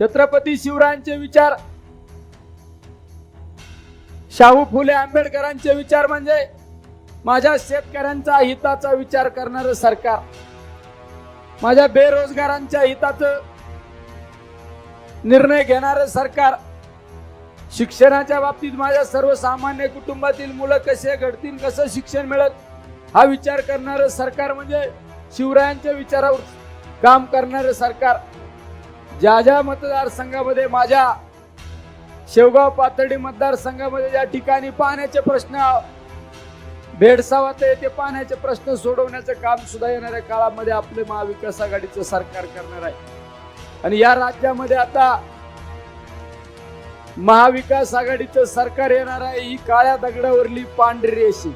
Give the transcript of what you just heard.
छत्रपती शिवरायांचे विचार. शाहू फुले आंबेडकरांचे विचार म्हणजे माझ्या शेतकऱ्यांचा हिताचा विचार करणार सरकार. माझ्या बेरोजगारांच्या हिताचं निर्णय घेणार सरकार. शिक्षणाच्या बाबतीत माझ्या सर्वसामान्य कुटुंबातील मुलं कसे घडतील कसं शिक्षण मिळत हा विचार करणारं सरकार म्हणजे शिवरायांच्या विचारावर काम करणारं सरकार. ज्या ज्या मतदारसंघामध्ये माझ्या शेवगाव पातळी मतदारसंघामध्ये ज्या ठिकाणी पाण्याचे प्रश्न भेडसावते ते पाण्याचे प्रश्न सोडवण्याचं काम सुद्धा येणाऱ्या काळामध्ये आपले महाविकास आघाडीचं सरकार करणार आहे. आणि या राज्यामध्ये आता महाविकास आघाडीचं सरकार येणार आहे ही काळ्या दगडावरली पांढरी रेशी